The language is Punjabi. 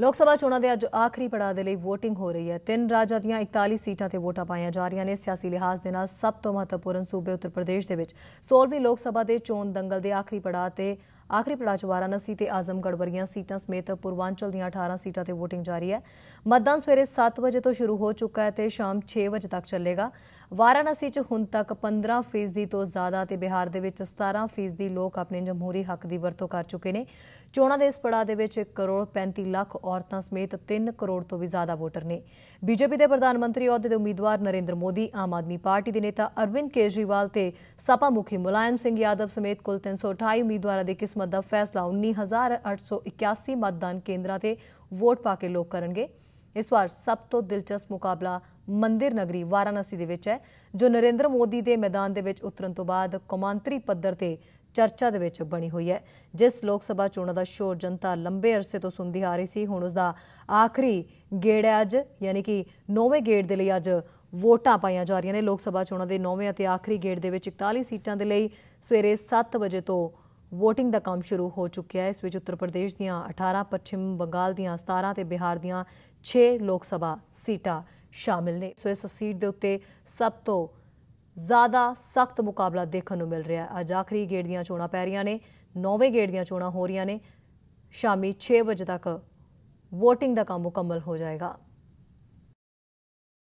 ਲੋਕ ਸਭਾ ਚੋਣਾਂ ਦੇ ਅੱਜ ਆਖਰੀ ਪੜਾਅ ਦੇ ਲਈ VOTING ਹੋ ਰਹੀ ਹੈ। ਤਿੰਨ ਰਾਜਾਂ ਦੀਆਂ 41 ਸੀਟਾਂ ਤੇ ਵੋਟਾਂ ਪਾਈਆਂ ਜਾ ਰਹੀਆਂ ਨੇ। ਸਿਆਸੀ ਲਿਹਾਜ਼ ਦੇ ਨਾਲ ਸਭ ਤੋਂ ਮਹੱਤਵਪੂਰਨ ਸੂਬੇ ਉੱਤਰ ਪ੍ਰਦੇਸ਼ ਦੇ ਵਿੱਚ। 16ਵੀਂ ਲੋਕ ਸਭਾ ਦੇ ਚੋਣ ਦੰਗਲ ਦੇ ਆਖਰੀ ਪੜਾਅ ਤੇ ਆਖਰੀ ਪੜਾਅ 'ਚ ਵਾਰਾਣਸੀ ਤੇ ਆਜ਼ਮਗੜ੍ਹ ਵਰਗੀਆਂ ਸੀਟਾਂ ਸਮੇਤ ਪੂਰਵਾਂਚਲ ਦੀਆਂ 18 ਸੀਟਾਂ ਤੇ VOTING ਜਾਰੀ ਹੈ। ਮਤਦਾਨ ਸਵੇਰੇ 7 ਵਜੇ ਤੋਂ ਸ਼ੁਰੂ ਹੋ ਚੁੱਕਾ ਹੈ ਤੇ ਸ਼ਾਮ 6 ਵਜੇ ਤੱਕ ਚੱਲੇਗਾ। ਵਾਰਾਣਸੀ 'ਚ ਹੁਣ ਤੱਕ 15 ਫੀਸਦੀ ਤੋਂ ਜ਼ਿਆਦਾ ਤੇ ਬਿਹਾਰ ਦੇ ਵਿੱਚ 17 ਫੀਸਦੀ ਲੋਕ ਆਪਣੇ ਜਮਹੂਰੀ ਹੱਕ ਦੀ ਵਰਤੋਂ ਕਰ ਚੁੱਕੇ ਨੇ। ਚੋਣਾਂ ਦੇ ਇਸ ਪੜਾਅ ਦੇ ਵਿੱਚ 1 ਕਰੋੜ 35 ਲੱਖ ਔਰਤਾਂ ਸਮੇਤ 3 ਕਰੋੜ ਤੋਂ ਵੀ ਜ਼ਿਆਦਾ ਵੋਟਰ ਨੇ। ਬੀਜੇਪੀ ਦੇ ਪ੍ਰਧਾਨ ਮੰਤਰੀ ਅਹੁਦੇ ਦੇ ਉਮੀਦਵਾਰ ਨਰਿੰਦਰ ਮੋਦੀ, ਆਮ ਆਦਮੀ ਪਾਰਟੀ ਦੇ ਨੇਤਾ ਅਰਵਿੰਦ ਕੇਜਰੀਵਾਲ ਤੇ ਸਪਾ ਮੁਖੀ ਮੁਲਾਇਮ ਸਿੰਘ ਯਾਦਵ ਸਮੇਤ ਕੁੱਲ 328 ਉਮੀਦਵਾਰਾਂ ਦੀ ਕਿਸਮਤ ਦਾ ਫੈਸਲਾ 19881 ਮਤਦਾਨ ਕੇਂਦਰਾਂ ਤੇ ਵੋਟ ਪਾ ਕੇ ਲੋਕ ਕਰਨਗੇ। ਇਸ ਵਾਰ ਸਭ ਤੋਂ ਦਿਲਚਸਪ ਮੁਕਾਬਲਾ ਮੰਦਿਰ ਨਗਰੀ ਵਾਰਾਣਸੀ ਦੇ ਵਿੱਚ ਹੈ, ਜੋ ਨਰਿੰਦਰ ਮੋਦੀ ਦੇ ਮੈਦਾਨ ਦੇ ਵਿੱਚ ਉਤਰਨ ਤੋਂ ਬਾਅਦ ਕੌਮਾਂਤਰੀ ਪੱਧਰ ਤੇ ਚਰਚਾ ਦੇ ਵਿੱਚ ਬਣੀ ਹੋਈ ਹੈ। ਜਿਸ ਲੋਕ ਸਭਾ ਚੋਣਾਂ ਦਾ ਸ਼ੋਰ ਜਨਤਾ ਲੰਬੇ ਅਰਸੇ ਤੋਂ ਸੁਣਦੀ ਆ ਰਹੀ ਸੀ, ਹੁਣ ਉਸ ਦਾ ਆਖਰੀ ਗੇੜ ਹੈ ਅੱਜ, ਯਾਨੀ ਕਿ ਨੌਵੇਂ ਗੇੜ ਦੇ ਲਈ ਅੱਜ ਵੋਟਾਂ ਪਾਈਆਂ ਜਾ ਰਹੀਆਂ ਨੇ। ਲੋਕ ਸਭਾ ਚੋਣਾਂ ਦੇ ਨੌਵੇਂ ਅਤੇ ਆਖਰੀ ਗੇੜ ਦੇ ਵਿੱਚ 41 ਸੀਟਾਂ ਦੇ ਲਈ ਸਵੇਰੇ 7 ਵਜੇ ਤੋਂ ਵੋਟਿੰਗ ਦਾ ਕੰਮ ਸ਼ੁਰੂ ਹੋ ਚੁੱਕਿਆ ਹੈ। ਇਸ ਵਿੱਚ ਉੱਤਰ ਪ੍ਰਦੇਸ਼ ਦੀਆਂ 18 ਪੱਛਮ ਬੰਗਾਲ ਦੀਆਂ 17 ਤੇ ਬਿਹਾਰ ਦੀਆਂ 6 ਲੋਕ ਸਭਾ ਸੀਟਾਂ ਸ਼ਾਮਿਲ ਨੇ। ਸੋ ਇਸ ਸੀਟ ਦੇ ਉੱਤੇ ਸਭ ਤੋਂ ਜ਼ਿਆਦਾ ਸਖਤ ਮੁਕਾਬਲਾ ਦੇਖਣ ਨੂੰ ਮਿਲ ਰਿਹਾ ਹੈ। ਅੱਜ ਆਖਰੀ ਗੇੜ ਦੀਆਂ ਚੋਣਾਂ ਪੈ ਰਹੀਆਂ ਨੇ, ਨੌਵੇਂ ਗੇੜ ਦੀਆਂ ਚੋਣਾਂ ਹੋ ਰਹੀਆਂ ਨੇ। ਸ਼ਾਮੀ 6 ਵਜੇ ਤੱਕ VOTING ਦਾ ਕੰਮ ਮੁਕੰਮਲ ਹੋ ਜਾਏਗਾ।